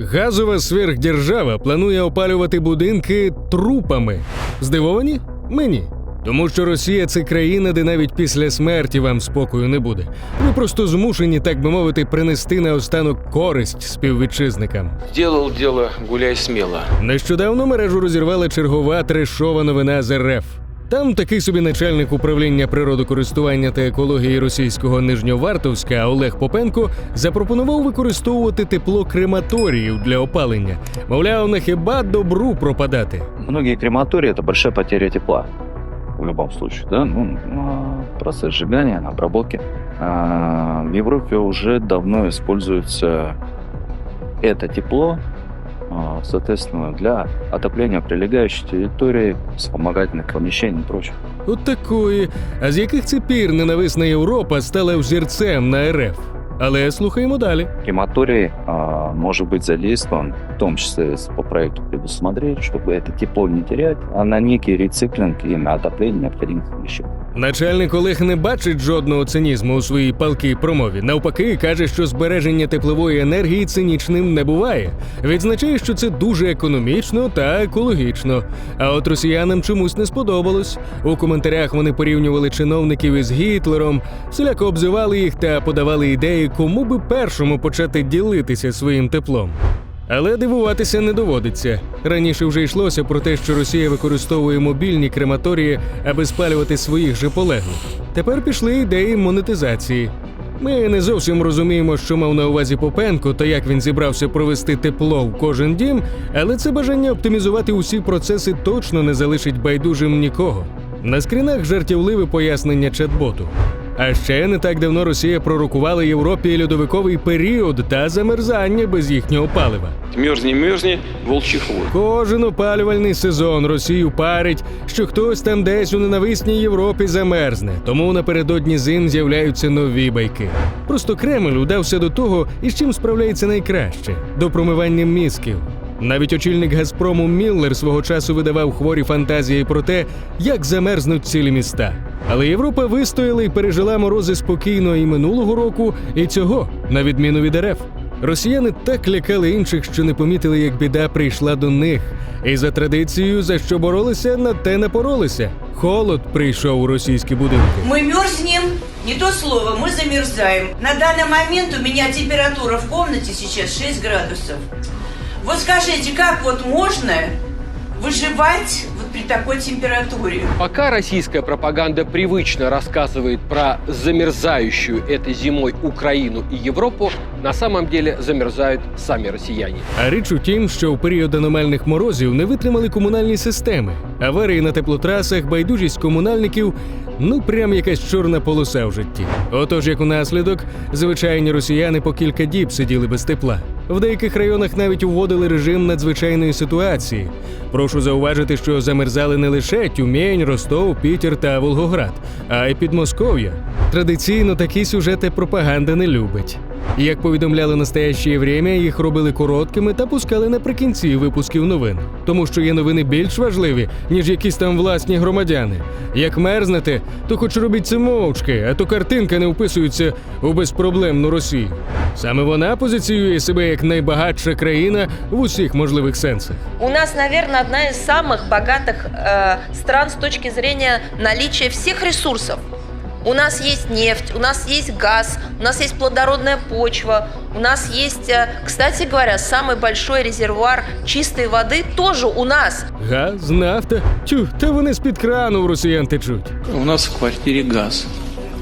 Газова сверхдержава планує опалювати будинки трупами. Здивовані? Мені. Тому що Росія це країна, де навіть після смерті вам спокою не буде. Ви просто змушені, так би мовити, принести наостанок користь співвітчизникам. Сделал дело, гуляй смело. Нещодавно мережу розірвала чергова трешова новина з РФ. Там такий собі начальник управління природокористування та екології російського Нижньовартовська Олег Попенко запропонував використовувати тепло крематоріїв для опалення. Мовляв, на хіба добру пропадати. Многие крематории это большая потеря тепла. В любом случае, да, ну, а, процесс сжигания, обработки. А, В Европе уже давно используется это тепло, соответственно, для отопления прилегающей территории, вспомогательных помещений и прочего. От такої, а з яких це пір ненависна Європа стала взірцем на РФ. Але слухаємо далі. Крематорий а, может быть задействован, в том числе с- по проекту предусмотреть, чтобы это тепло не терять, а на некий рециклинг и на отопление необходимых веществ. Начальник Олег не бачить жодного цинізму у своїй палкій промові. Навпаки, каже, що збереження теплової енергії цинічним не буває. Відзначає, що це дуже економічно та екологічно. А от росіянам чомусь не сподобалось. У коментарях вони порівнювали чиновників із Гітлером, всіляко обзивали їх та подавали ідеї, кому би першому почати ділитися своїм теплом. Але дивуватися не доводиться. Раніше вже йшлося про те, що Росія використовує мобільні крематорії, аби спалювати своїх же полеглих. Тепер пішли ідеї монетизації. Ми не зовсім розуміємо, що мав на увазі Попенко та як він зібрався провести тепло в кожен дім, але це бажання оптимізувати усі процеси точно не залишить байдужим нікого. На скрінах жартівливе пояснення чат-боту. А ще не так давно Росія пророкувала Європі льодовиковий період та замерзання без їхнього палива. Мерзни, мерзни, волчий хвост. Кожен опалювальний сезон Росію парить, що хтось там десь у ненависній Європі замерзне. Тому напередодні зим з'являються нові байки. Просто Кремль удався до того, із чим справляється найкраще до промивання мізків. Навіть очільник Газпрому Міллер свого часу видавав хворі фантазії про те, як замерзнуть цілі міста. Але Європа вистояла і пережила морози спокійно і минулого року, і цього, на відміну від РФ. Росіяни так лякали інших, що не помітили, як біда прийшла до них. І за традицією, за що боролися, на те напоролися. Холод прийшов у російські будинки. Мы мерзнем, не то слово, мы замерзаем. На данный момент у меня температура в комнате сейчас 6 градусов. Вот скажите, как вот можно выживать вот при такой температуре? Пока российская пропаганда привычно рассказывает про замерзающую этой зимой Украину и Европу, на самом деле замерзают сами россияне. А річ у тім, що в період аномальних морозів не витримали комунальні системи. Аварії на теплотрасах, байдужість комунальників ну прям якась чорна полоса в житті. Отож, як у наслідок, звичайні росіяни по кілька діб сиділи без тепла. В деяких районах навіть вводили режим надзвичайної ситуації. Прошу зауважити, що замерзали не лише Тюмень, Ростов, Пітер та Волгоград, а й Підмосков'я. Традиційно такі сюжети пропаганда не любить. Як повідомляли настоящее время, їх робили короткими та пускали наприкінці випусків новин, тому що є новини більш важливі, ніж якісь там власні громадяни. Як мерзнете, то хоч робіть це мовчки, а то картинка не вписується у безпроблемну Росію. Саме вона позиціює себе як найбагатша країна в усіх можливих сенсах. У нас, наверное, одна из самых богатых э, стран с точки зрения наличия всех ресурсов. У нас есть нефть, у нас есть газ, у нас есть плодородная почва, у нас есть, э, кстати говоря, самый большой резервуар чистой воды тоже у нас. Газ, нафта, тю, та вони з-під крану в росіян течуть. У нас в квартире газ.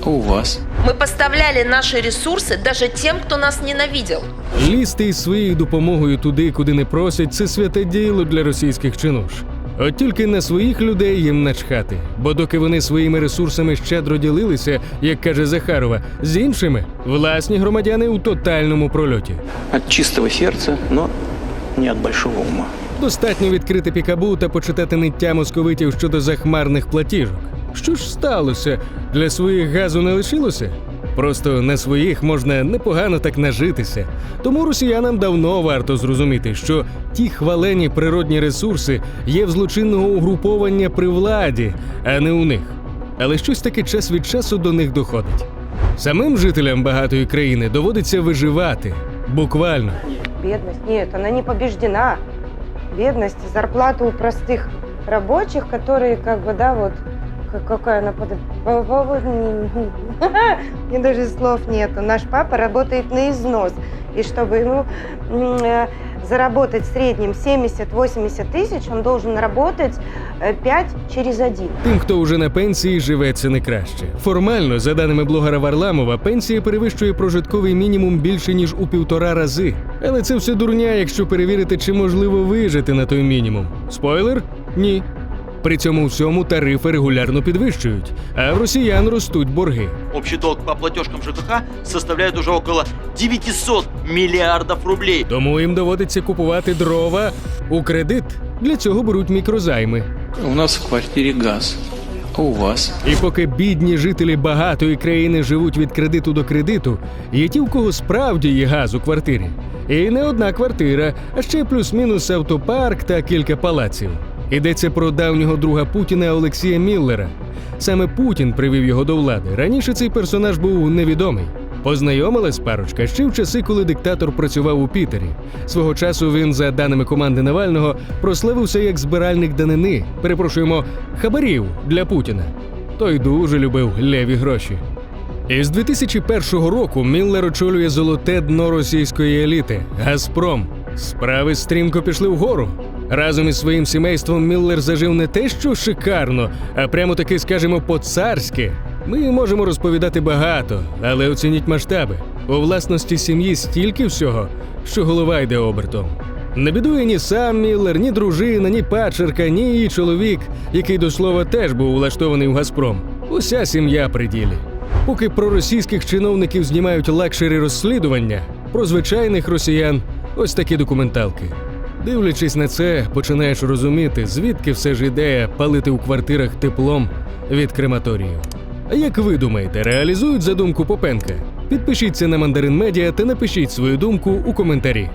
А у вас? Мы поставляли наши ресурсы даже тем, кто нас ненавидел. Лізти із своєю допомогою туди, куди не просять, це святе діло для російських чинуш. От тільки на своїх людей їм начхати, бо доки вони своїми ресурсами щедро ділилися, як каже Захарова, з іншими власні громадяни у тотальному прольоті. От чистого сердца, но не от большого ума. Достатньо відкрити пікабу та почитати ниття московитів щодо захмарних платіжок. Що ж сталося? Для своїх газу не лишилося? Просто на своїх можна непогано так нажитися. Тому росіянам давно варто зрозуміти, що ті хвалені природні ресурси є в злочинного угруповання при владі, а не у них. Але щось таки час від часу до них доходить. Самим жителям багатої країни доводиться виживати буквально. бедность. Нет, она не побеждена. Бедность, зарплата у простых рабочих, которые как бы, да, вот, как- какая она под... по- по- вот, Мне даже слов нету. Наш папа работает на износ. И чтобы ему м, э, заработать в среднем 70-80 тысяч, он должен работать 5 через 1. Тим, хто вже на пенсії, живеться не краще. Формально, за даними блогера Варламова, пенсія перевищує прожитковий мінімум більше ніж у півтора рази. Але це все дурня, якщо перевірити, чи можливо вижити на той мінімум. Спойлер? Ні. При цьому всьому тарифи регулярно підвищують, а в росіян ростуть борги. Общий долг по платежкам ЖКХ составляет уже около 900 миллиардов рублей. Тому їм доводиться купувати дрова у кредит. Для цього беруть мікрозайми. У нас в квартире газ. А у вас? І поки бідні жителі багатої країни живуть від кредиту до кредиту, є ті, в кого справді є газ у квартирі. І не одна квартира, а ще плюс-мінус автопарк та кілька палаців. Йдеться про давнього друга Путіна Олексія Міллера. Саме Путін привів його до влади. Раніше цей персонаж був невідомий. Познайомилась парочка ще в часи, коли диктатор працював у Пітері. Свого часу він, за даними команди Навального, прославився як збиральник данини, перепрошуємо, хабарів для Путіна. Той дуже любив леві гроші. І з 2001 року Міллер очолює золоте дно російської еліти Газпром. Справи стрімко пішли вгору. Разом із своїм сімейством Міллер зажив не те, що шикарно, а прямо таки, скажімо, по-царськи. Ми можемо розповідати багато, але оцініть масштаби. У власності сім'ї стільки всього, що голова йде обертом. Не бідує ні сам Міллер, ні дружина, ні пачерка, ні її чоловік, який до слова теж був влаштований в Газпром. Уся сім'я при ділі. Поки про російських чиновників знімають лакшері розслідування, про звичайних росіян ось такі документалки. Дивлячись на це, починаєш розуміти, звідки все ж ідея палити у квартирах теплом від крематорію. А як ви думаєте, реалізують задумку Попенка? Підпишіться на Мандарин Медіа та напишіть свою думку у коментарі.